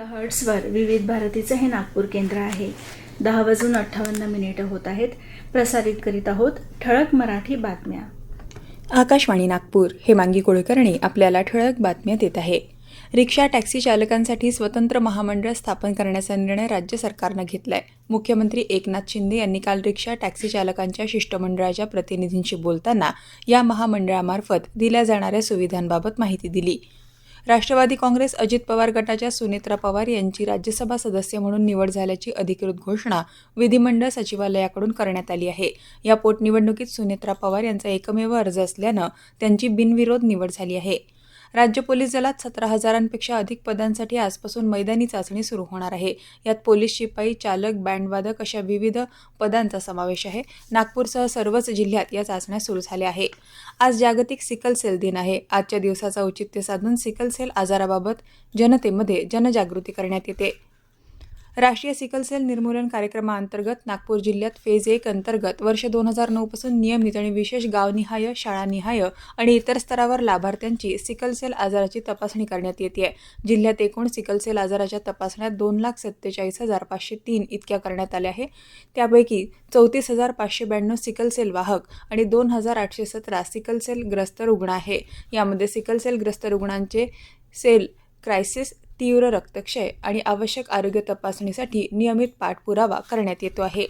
हर्ट्सवर विविध भारतीचं हे नागपूर केंद्र आहे. दहा वाजून अठ्ठावन्न मिनिटं होत आहेत. प्रसारित करीत आहोत ठळक मराठी बातम्या. आकाशवाणी नागपूर हे मांगी आपल्याला ठळक बातम्या देत आहे. रिक्षा टॅक्सी चालकांसाठी स्वतंत्र महामंडळ स्थापन करण्याचा निर्णय राज्य सरकारनं घेतलाय. मुख्यमंत्री एकनाथ शिंदे यांनी काल रिक्षा टॅक्सी चालकांच्या शिष्टमंडळाच्या प्रतिनिधींशी बोलताना या महामंडळामार्फत दिल्या जाणाऱ्या सुविधांबाबत माहिती दिली. राष्ट्रवादी काँग्रेस अजित पवार गटाच्या सुनेत्रा पवार यांची राज्यसभा सदस्य म्हणून निवड झाल्याची अधिकृत घोषणा विधिमंडळ सचिवालयाकडून करण्यात आली आहे. या पोटनिवडणुकीत सुनेत्रा पवार यांचा एकमेव अर्ज असल्यानं त्यांची बिनविरोध निवड झाली आहे. राज्य पोलीस दलात सतरा हजारांपेक्षा अधिक पदांसाठी आजपासून मैदानी चाचणी सुरू होणार आहे. यात पोलीस शिपाई चालक बँडवादक अशा विविध पदांचा समावेश आहे. नागपूरसह सर्वच जिल्ह्यात या चाचण्या सुरू झाल्या आहे. आज जागतिक सिकल सेल दिन आहे. आजच्या दिवसाचं औचित्य साधून सिकल सेल आजाराबाबत जनतेमध्ये जनजागृती करण्यात येते. राष्ट्रीय सिकल सेल निर्मूलन कार्यक्रमाअंतर्गत नागपूर जिल्ह्यात फेज एक अंतर्गत वर्ष दोन हजार नऊपासून नियमित आणि विशेष गावनिहाय शाळानिहाय आणि इतर स्तरावर लाभार्थ्यांची सिकल सेल आजाराची तपासणी करण्यात येते आहे जिल्ह्यात एकूण सिकल सेल आजाराच्या तपासण्या दोन लाख सत्तेचाळीस हजार पाचशे तीन इतक्या करण्यात आल्या आहे. त्यापैकी चौतीस हजार पाचशे ब्याण्णव सिकल सेल वाहक आणि दोन हजार आठशे सतरा सिकल सेल ग्रस्त रुग्ण आहे. यामध्ये सिकल सेल ग्रस्त रुग्णांचे सेल क्रायसिस तीव्र रक्तक्षय आणि आवश्यक आरोग्य तपासणीसाठी नियमित पाठपुरावा करण्यात येतो आहे.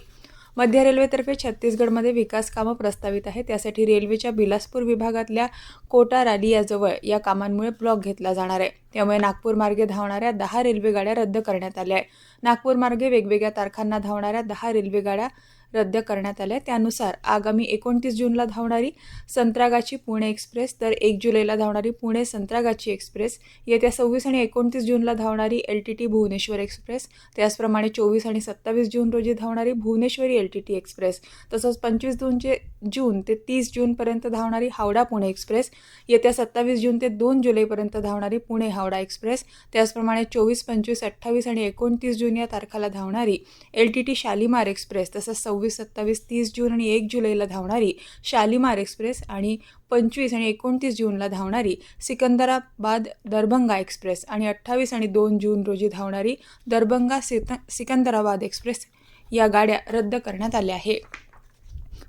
मध्य रेल्वेतर्फे छत्तीसगडमध्ये विकास कामं प्रस्तावित आहे त्यासाठी रेल्वेच्या बिलासपूर विभागातल्या कोटा राली याजवळ या कामांमुळे ब्लॉक घेतला जाणार आहे. त्यामुळे नागपूर मार्गे धावणाऱ्या दहा रेल्वेगाड्या रद्द करण्यात आल्या आहे नागपूर मार्गे वेगवेगळ्या तारखांना धावणाऱ्या दहा रेल्वेगाड्या रद्द करण्यात आल्या. त्यानुसार आगामी एकोणतीस जूनला धावणारी संत्रागाची पुणे एक्सप्रेस तर एक जुलैला धावणारी पुणे संत्रागाची एक्सप्रेस येत्या सव्वीस आणि एकोणतीस जूनला धावणारी L T T Bhubaneswar express त्याचप्रमाणे चोवीस आणि सत्तावीस जून रोजी धावणारी भुवनेश्वरी एल टी टी एक्सप्रेस तसंच पंचवीस जूनचे जून ते तीस जूनपर्यंत धावणारी हावडा पुणे एक्सप्रेस येत्या सत्तावीस जून ते दोन जुलैपर्यंत धावणारी पुणे हावडा एक्सप्रेस त्याचप्रमाणे चोवीस पंचवीस अठ्ठावीस आणि एकोणतीस जून या तारखाला धावणारी L T T Shalimar express तसंच सव्वीस सत्तावीस तीस जून आणि एक जुलैला धावणारी शालिमार एक्सप्रेस आणि पंचवीस आणि एकोणतीस जूनला धावणारी सिकंदराबाद दरभंगा एक्सप्रेस आणि अठ्ठावीस आणि दोन जून रोजी धावणारी दरभंगा सित सिकंदराबाद एक्सप्रेस या गाड्या रद्द करण्यात आल्या आहे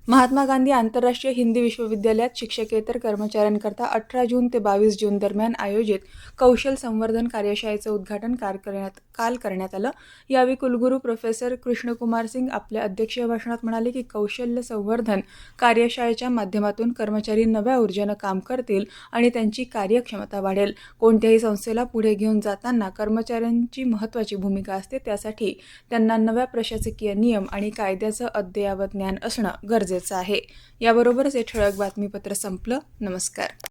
महात्मा गांधी आंतरराष्ट्रीय हिंदी विश्वविद्यालयात शिक्षकेतर कर्मचाऱ्यांकरता अठरा जून ते बावीस जून दरम्यान आयोजित कौशल संवर्धन कार्यशाळेचं उद्घाटन कार करण्यात काल करण्यात आलं. यावेळी कुलगुरू प्रोफेसर कृष्णकुमार सिंग आपल्या अध्यक्षीय भाषणात म्हणाले की कौशल्य संवर्धन कार्यशाळेच्या माध्यमातून कर्मचारी नव्या ऊर्जेनं काम करतील आणि त्यांची कार्यक्षमता वाढेल. कोणत्याही संस्थेला पुढे घेऊन जाताना कर्मचाऱ्यांची महत्त्वाची भूमिका असते त्यासाठी त्यांना नव्या प्रशासकीय नियम आणि कायद्याचं अद्ययावत ज्ञान असणं गरजेचं गरजेचं आहे. याबरोबरच हे ठळक बातमीपत्र संपलं. नमस्कार.